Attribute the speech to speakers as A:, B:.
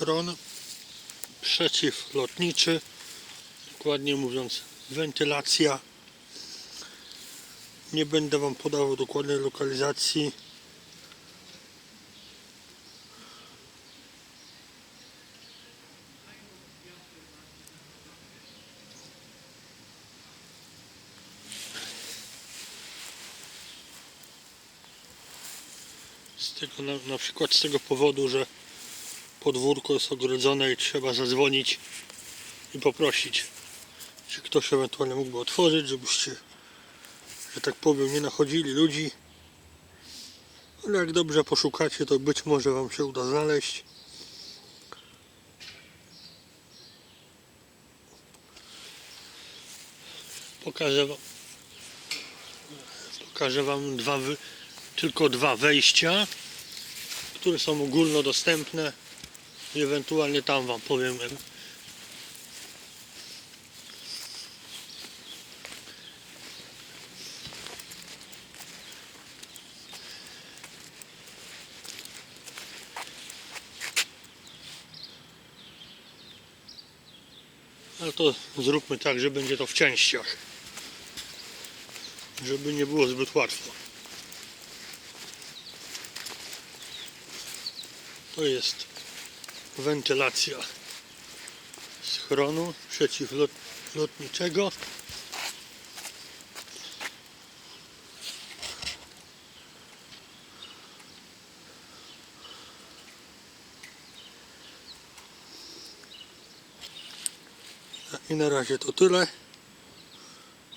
A: schron przeciwlotniczy, dokładnie mówiąc wentylacja. Nie będę Wam podawał dokładnej lokalizacji. Z tego na, na przykład z tego powodu, że podwórko jest ogrodzone i trzeba zadzwonić i poprosić, czy ktoś ewentualnie mógłby otworzyć, żebyście, że tak powiem, nie nachodzili ludzi. Ale jak dobrze poszukacie, to być może Wam się uda znaleźć. Pokażę Wam, pokażę Wam dwa, tylko dwa wejścia, które są ogólnodostępne ewentualnie tam Wam powiem. Ale to zróbmy tak, że będzie to w częściach. Żeby nie było zbyt łatwo. To jest wentylacja schronu przeciwlotniczego. I na razie to tyle.